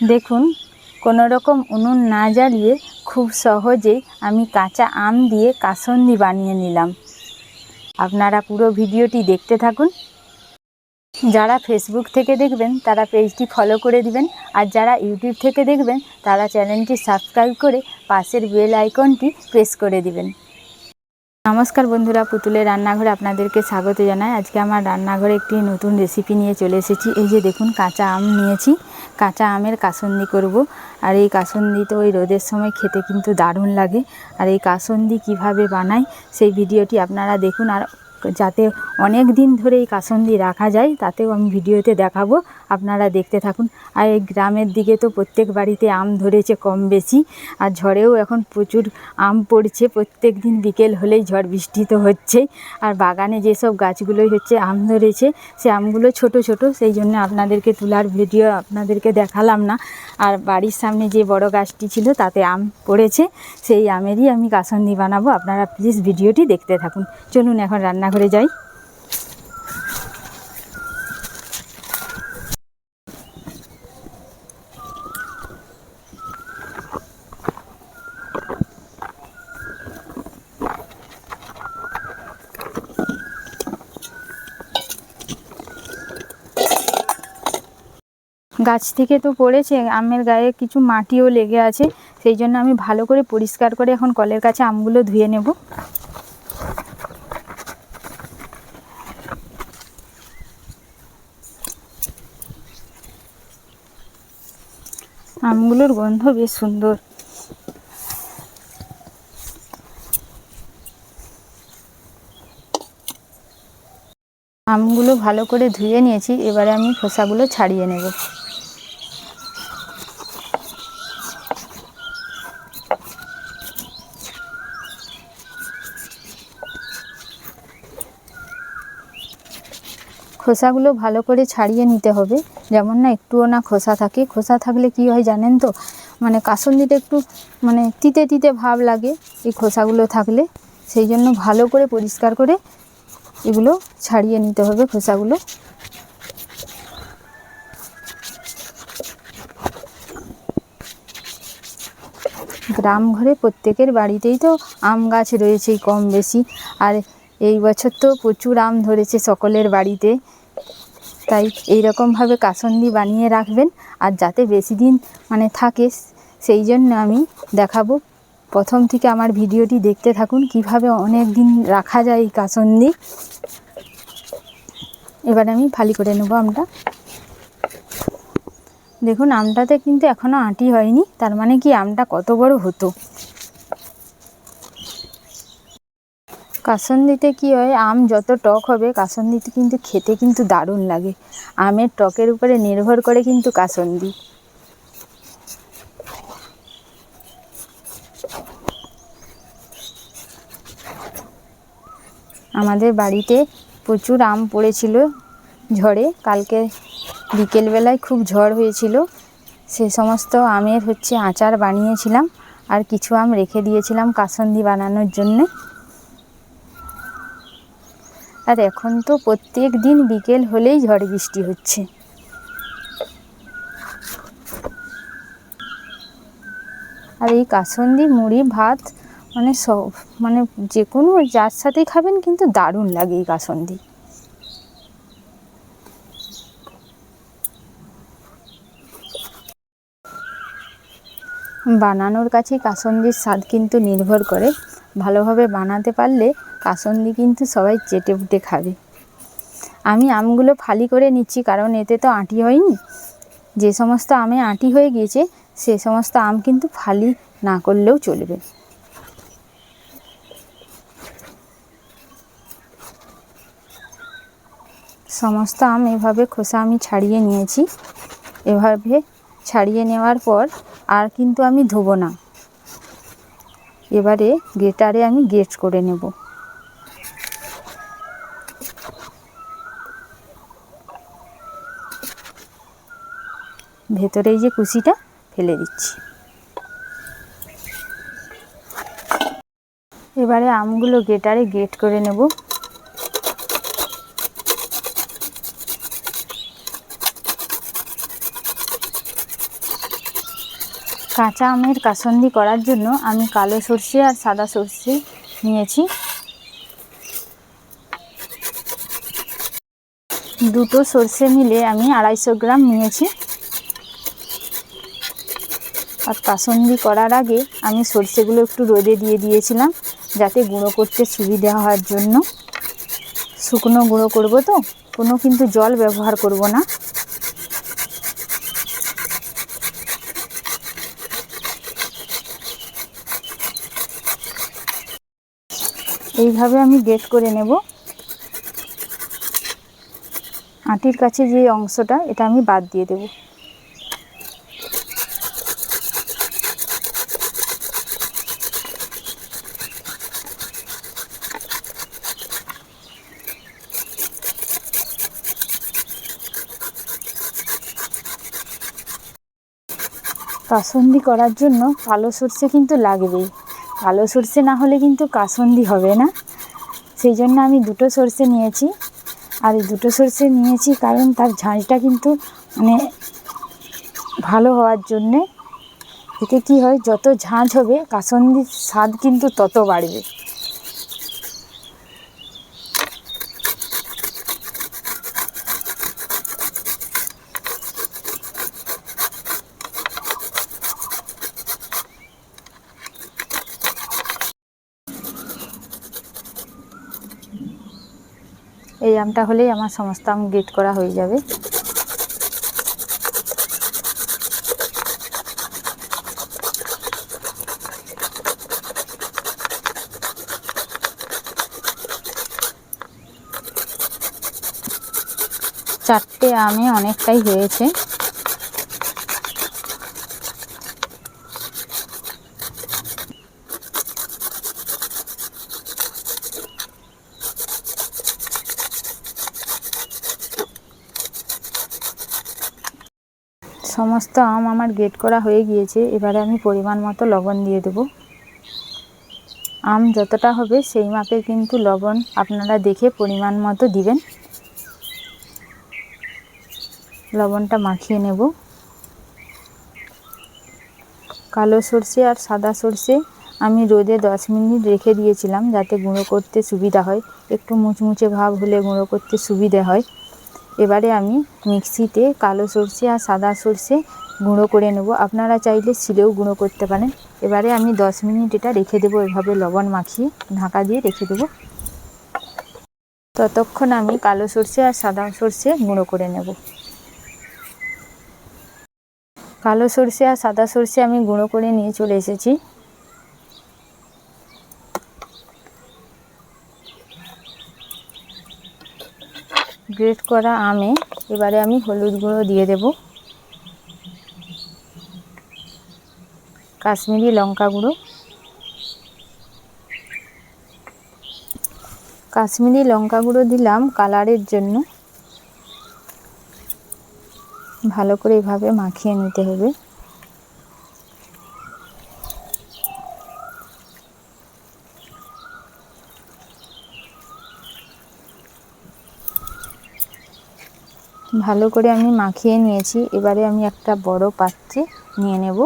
দেখুন কোনো রকম উনুন না জ্বালিয়ে খুব সহজেই আমি কাঁচা আম দিয়ে কাসন্দি বানিয়ে নিলাম। আপনারা পুরো ভিডিওটি দেখতে থাকুন। যারা ফেসবুক থেকে দেখবেন, তারা পেজটি ফলো করে দিবেন। আর যারা ইউটিউব থেকে দেখবেন, তারা চ্যানেলটি সাবস্ক্রাইব করে পাশের বেল আইকনটি প্রেস করে দিবেন। নমস্কার বন্ধুরা, পুতুলের রান্নাঘরে আপনাদেরকে স্বাগত জানাই। আজকে আমার রান্নাঘরে একটি নতুন রেসিপি নিয়ে চলে এসেছি। এই যে দেখুন, কাঁচা আম নিয়েছি। কাঁচা আমের কাসন্দি করব। আর এই কাসন্দি তো ওই রোদের সময় খেতে কিন্তু দারুণ লাগে। আর এই কাসন্দি কীভাবে বানাই, সেই ভিডিওটি আপনারা দেখুন। আর যাতে অনেক দিন ধরে এই কাসন্দি রাখা যায়, তাতেও আমি ভিডিওতে দেখাবো। আপনারা দেখতে থাকুন। আর এই গ্রামের দিকে তো প্রত্যেক বাড়িতে আম ধরেছে কম বেশি, আর ঝড়েও এখন প্রচুর আম পড়ছে। প্রত্যেক দিন বিকেল হলেই ঝড় বৃষ্টি তো হচ্ছেই। আর বাগানে যেসব গাছগুলোই হচ্ছে, আম ধরেছে, সে আমগুলো ছোট ছোট, সেই জন্য আপনাদেরকে তোলার ভিডিও আপনাদেরকে দেখালাম না। আর বাড়ির সামনে যে বড় গাছটি ছিল, তাতে আম পড়েছে। সেই আমেরই আমি কাসন্দি বানাবো। আপনারা প্লিজ ভিডিওটি দেখতে থাকুন। চলুন এখন রান্নাঘরে যাই। গাছ থেকে তো পড়েছে, আমের গায়ে কিছু মাটিও লেগে আছে, সেই জন্য আমি ভালো করে পরিষ্কার করে এখন কলের কাছে আমগুলো ধুয়ে নেব। আমগুলোর গন্ধ বেশ সুন্দর। আমগুলো ভালো করে ধুয়ে নিয়েছি, এবারে আমি খোসাগুলো ছাড়িয়ে নেব। খোসাগুলো ভালো করে ছাড়িয়ে নিতে হবে। যেমন না একটুও না খোসা থাকে। খোসা থাকলে কি হয় জানেন তো? মানে কাসন্দিটা একটু মানে তিতে তিতে ভাব লাগে এই খোসাগুলো থাকলে। সেই জন্য ভালো করে পরিষ্কার করে এগুলো ছাড়িয়ে নিতে হবে খোসাগুলো। গ্রাম ঘরে প্রত্যেকের বাড়িতেই তো আম গাছ রয়েছেই কম বেশি। আর এই বছর তো প্রচুর আম ধরেছে সকলের বাড়িতে। তাই এই রকমভাবে কাসন্দি বানিয়ে রাখবেন। আর যাতে বেশি দিন মানে থাকে, সেই জন্য আমি দেখাবো। প্রথম থেকে আমার ভিডিওটি দেখতে থাকুন, কীভাবে অনেক দিন রাখা যায় এই কাসন্দি। এবার আমি ফালি করে নেব আমটা। দেখুন, আমটাতে কিন্তু এখনও আঁটি হয়নি। তার মানে কি, আমটা কত বড় হতো? কাসন্দিতে কি হয়, আম যত টক হবে, কাসন্দিতে কিন্তু খেতে কিন্তু দারুণ লাগে। আমের টকের উপরে নির্ভর করে কিন্তু কাসন্দি। আমাদের বাড়িতে প্রচুর আম পড়েছিল ঝড়ে। কালকে বিকেলবেলায় খুব ঝড় হয়েছিল। সে সমস্ত আমের হচ্ছে আচার বানিয়েছিলাম আর কিছু আম রেখে দিয়েছিলাম কাসন্দি বানানোর জন্যে। আর এখন তো প্রত্যেক দিন বিকেল হলেই ঝড় বৃষ্টি হচ্ছে। আর এই কাসন্দি মুড়ি ভাত মানে সব মানে যে কোনো যার সাথেই খাবেন কিন্তু দারুণ লাগে এই কাসন্দি। বানানোর কাছে কাসন্দির স্বাদ কিন্তু নির্ভর করে। ভালোভাবে বানাতে পারলে কাসন্দি কিন্তু সবাই চেটে পুটে খাবে। আমি আমগুলো ফালি করে নিচ্ছি, কারণ এতে তো আঁটি হয়নি। যে সমস্ত আমে আঁটি হয়ে গিয়েছে, সে সমস্ত আম কিন্তু ফালি না করলেও চলবে। সমস্ত আম এভাবে খোসা আমি ছাড়িয়ে নিয়েছি। এভাবে ছাড়িয়ে নেওয়ার পর আর কিন্তু আমি ধোবো না। এবারে গ্রেটারে আমি গ্রেট করে নেব। ভেতরে যে কুশিটা ফেলে দিচ্ছি। এবারে আমগুলো গেটারে গেট করে নেব। কাঁচা আমের কাসন্দি করার জন্য আমি কালো সর্ষে আর সাদা সর্ষে নিয়েছি। দুটো সর্ষে মিলে আমি আড়াইশো গ্রাম নিয়েছি। আর কাসন্দি করার আগে আমি সর্ষেগুলো একটু রোদে দিয়ে দিয়েছিলাম, যাতে গুঁড়ো করতে সুবিধা হওয়ার জন্য। শুকনো গুঁড়ো করব তো, কোনো কিন্তু জল ব্যবহার করব না। এইভাবে আমি গেট করে নেব। আটির কাছে যে অংশটা, এটা আমি বাদ দিয়ে দেব। কাসন্দি করার জন্য কালো সর্ষে কিন্তু লাগবেই। কালো সর্ষে না হলে কিন্তু কাসন্দি হবে না। সেই জন্য আমি দুটো সর্ষে নিয়েছি। আর এই দুটো সর্ষে নিয়েছি কারণ তার ঝাঁঝটা কিন্তু মানে ভালো হওয়ার জন্যে। এতে কি হয়, যত ঝাঁঝ হবে, কাসন্দির স্বাদ কিন্তু তত বাড়বে। এই আমটা হলেই আমার সমস্ত আম গেট করা হয়ে যাবে। চারটে আমে অনেকটাই হয়েছে। সমস্ত আম আমার গেট করা হয়ে গিয়েছে, এবারে আমি পরিমাণ মতো লবণ দিয়ে দেব। আম যতটা হবে সেই মাপে কিন্তু লবণ আপনারা দেখে পরিমাণ মতো দিবেন। লবণটা মাখিয়ে নেব। কালো সর্ষে আর সাদা সর্ষে আমি রোদে দশ মিনিট রেখে দিয়েছিলাম যাতে গুঁড়ো করতে সুবিধা হয়। একটু মুচমুচে ভাব হলে গুঁড়ো করতে সুবিধে হয়। এবারে আমি মিক্সিতে কালো সর্ষে আর সাদা সর্ষে গুঁড়ো করে নেব। আপনারা চাইলে শিলেও গুঁড়ো করতে পারেন। এবারে আমি দশ মিনিট এটা রেখে দেবো এভাবে লবণ মাখিয়ে ঢাকা দিয়ে রেখে দেবো। ততক্ষণ আমি কালো সর্ষে আর সাদা সর্ষে গুঁড়ো করে নেব। কালো সর্ষে আর সাদা সর্ষে আমি গুঁড়ো করে নিয়ে চলে এসেছি। গ্রেট করা আমে, এবারে আমি হলুদ গুঁড়ো দিয়ে দেব। কাশ্মীরি লঙ্কা গুঁড়ো। কাশ্মীরি লঙ্কা গুঁড়ো দিলাম কালারের জন্য। ভালো করে এভাবে মাখিয়ে নিতে হবে। ভালো করে আমি মাখিয়ে নিয়েছি। এবারে আমি একটা বড় পাত্রে নিয়ে নেব।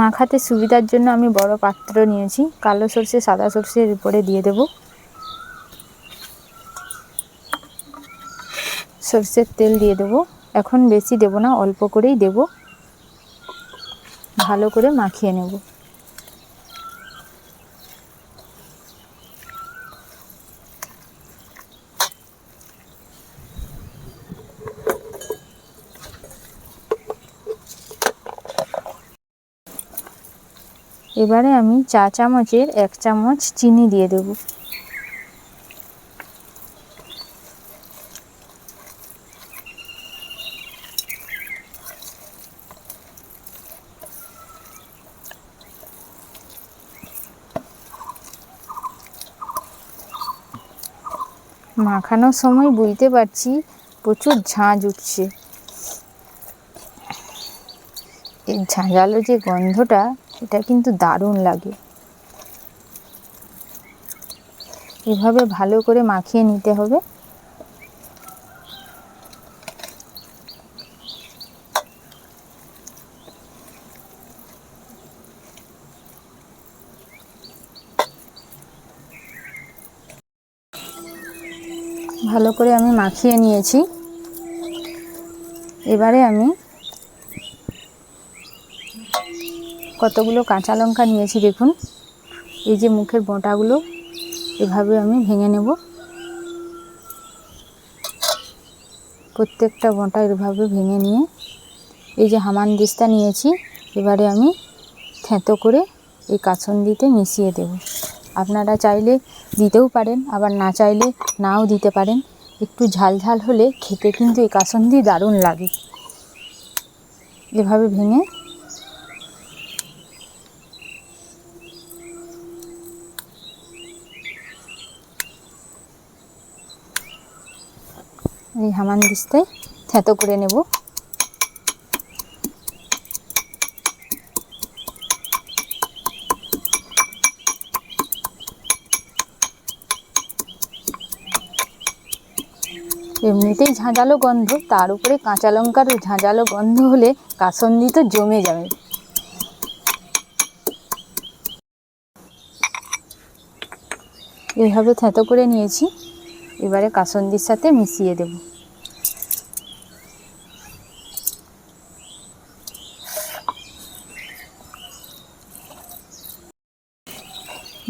মাখাতে সুবিধার জন্য আমি বড় পাত্র নিয়েছি। কালো সর্ষে, সাদা সর্ষের উপরে দিয়ে দেব। সর্ষের তেল দিয়ে দেব। এখন বেশি দেব না, অল্প করেই দেব। ভালো করে মাখিয়ে নেব। এবারে আমি চা চামচের এক চামচ চিনি দিয়ে দেব। মাখানোর সময় বুঝতে পারছি প্রচুর ঝাঁঝ উঠছে। এই ঝাঁঝালো যে গন্ধটা, এটা কিন্তু দারুণ লাগে। এভাবে ভালো করে মাখিয়ে নিতে হবে। ভালো করে আমি মাখিয়ে নিয়েছি। এবারে আমি কতগুলো কাঁচা লঙ্কা নিয়েছি দেখুন। এই যে মুখের বোঁটাগুলো এভাবে আমি ভেঙে নেব। প্রত্যেকটা বোঁটা এভাবে ভেঙে নিয়ে এই যে হামান দিস্তা নিয়েছি, এবারে আমি থেঁতো করে এই কাসন্দিতে মিশিয়ে দেব। আপনারা চাইলে দিতেও পারেন, আবার না চাইলে নাও দিতে পারেন। একটু ঝাল ঝাল হলে খেতে কিন্তু এই কাসন্দি দারুণ লাগে। এভাবে ভেঙে এই হামান দিস্তায় থেঁতো করে নেব। এমনিতেই ঝাঁঝালো গন্ধ, তার উপরে কাঁচা লঙ্কার ঝাঁঝালো গন্ধ হলে কাসন্দি তো জমে যাবে। এইভাবে থেঁতো করে নিয়েছি, এবারে কাসন্দির সাথে মিশিয়ে দেব।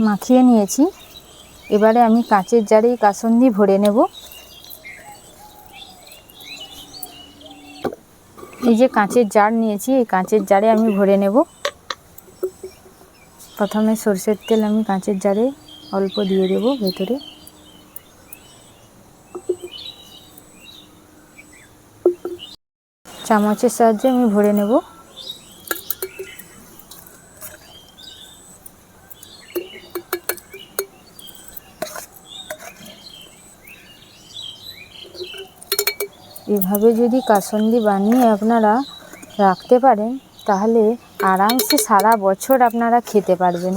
মাখিয়ে নিয়েছি, এবারে আমি কাঁচের জারেই কাসন্দি ভরে নেব। এই যে কাঁচের জার নিয়েছি, এই কাঁচের জারে আমি ভরে নেব। প্রথমে সরষের তেল আমি কাঁচের জারে অল্প দিয়ে দেব ভেতরে। চামচের সাহায্যে আমি ভরে নেব। এভাবে যদি কাসন্দি বানিয়ে আপনারা রাখতে পারেন, তাহলে আরামসে সারা বছর আপনারা খেতে পারবেন।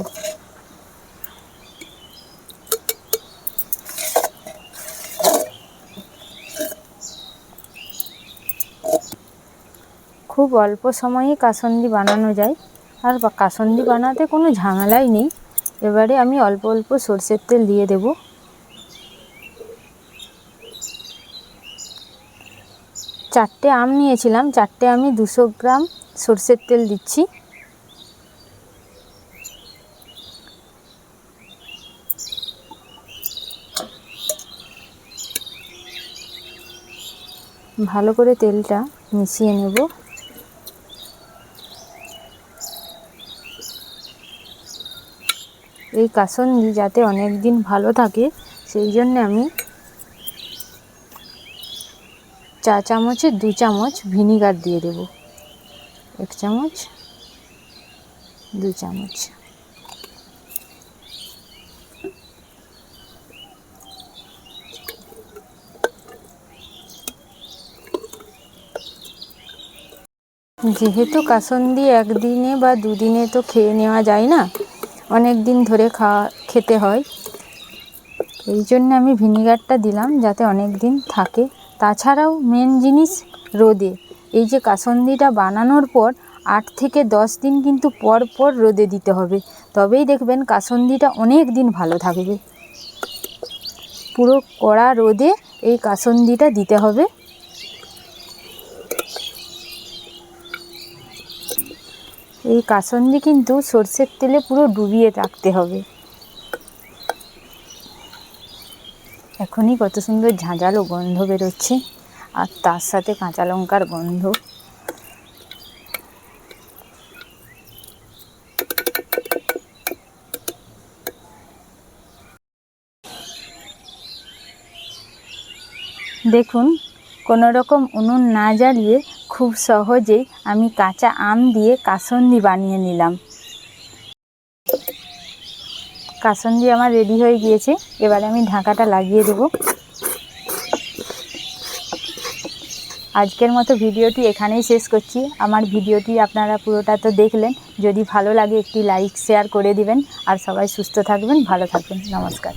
খুব অল্প সময়ে কাসন্দি বানানো যায়। আর কাসন্দি বানাতে কোনো ঝামেলাই নেই। এবারে আমি অল্প অল্প সর্ষের তেল দিয়ে দেব। চারটে আম নিয়েছিলাম, চারটে আমি দুশো গ্রাম সর্ষের তেল দিচ্ছি। ভালো করে তেলটা মিশিয়ে নেব। এই কাসন্দি যাতে অনেক দিন ভালো থাকে, সেই জন্য আমি চা চামচে দু চামচ ভিনিগার দিয়ে দেব। এক চামচ, দু চামচ। যেহেতু কাসন্দি একদিনে বা দুদিনে তো খেয়ে নেওয়া যায় না, অনেক দিন ধরে খাওয়া, খেতে হয়। এই জন্য আমি ভিনিগারটা দিলাম যাতে অনেক দিন থাকে। তাছাড়াও মেন জিনিস রোদে। এই যে কাসন্দিটা বানানোর পর আট থেকে দশ দিন কিন্তু পর পর রোদে দিতে হবে। তবেই দেখবেন কাসন্দিটা অনেক দিন ভালো থাকবে। পুরো কড়া রোদে এই কাসন্দিটা দিতে হবে। এই কাসন্দি কিন্তু সর্ষের তেলে পুরো ডুবিয়ে রাখতে হবে। এখনই কত সুন্দর ঝাঁঝালো গন্ধ বেরোচ্ছে, আর তার সাথে কাঁচা লঙ্কার গন্ধ। দেখুন কোনো রকম উনুন না জ্বালিয়ে খুব সহজেই আমি কাঁচা আম দিয়ে কাসন্দি বানিয়ে নিলাম। কাসন্দি আমার রেডি হয়ে গিয়েছে, এবারে আমি ঢাকাটা লাগিয়ে দেব। আজকের মতো ভিডিওটি এখানেই শেষ করছি। আমার ভিডিওটি আপনারা পুরোটা তো দেখলেন। যদি ভালো লাগে একটি লাইক শেয়ার করে দিবেন। আর সবাই সুস্থ থাকবেন, ভালো থাকবেন। নমস্কার।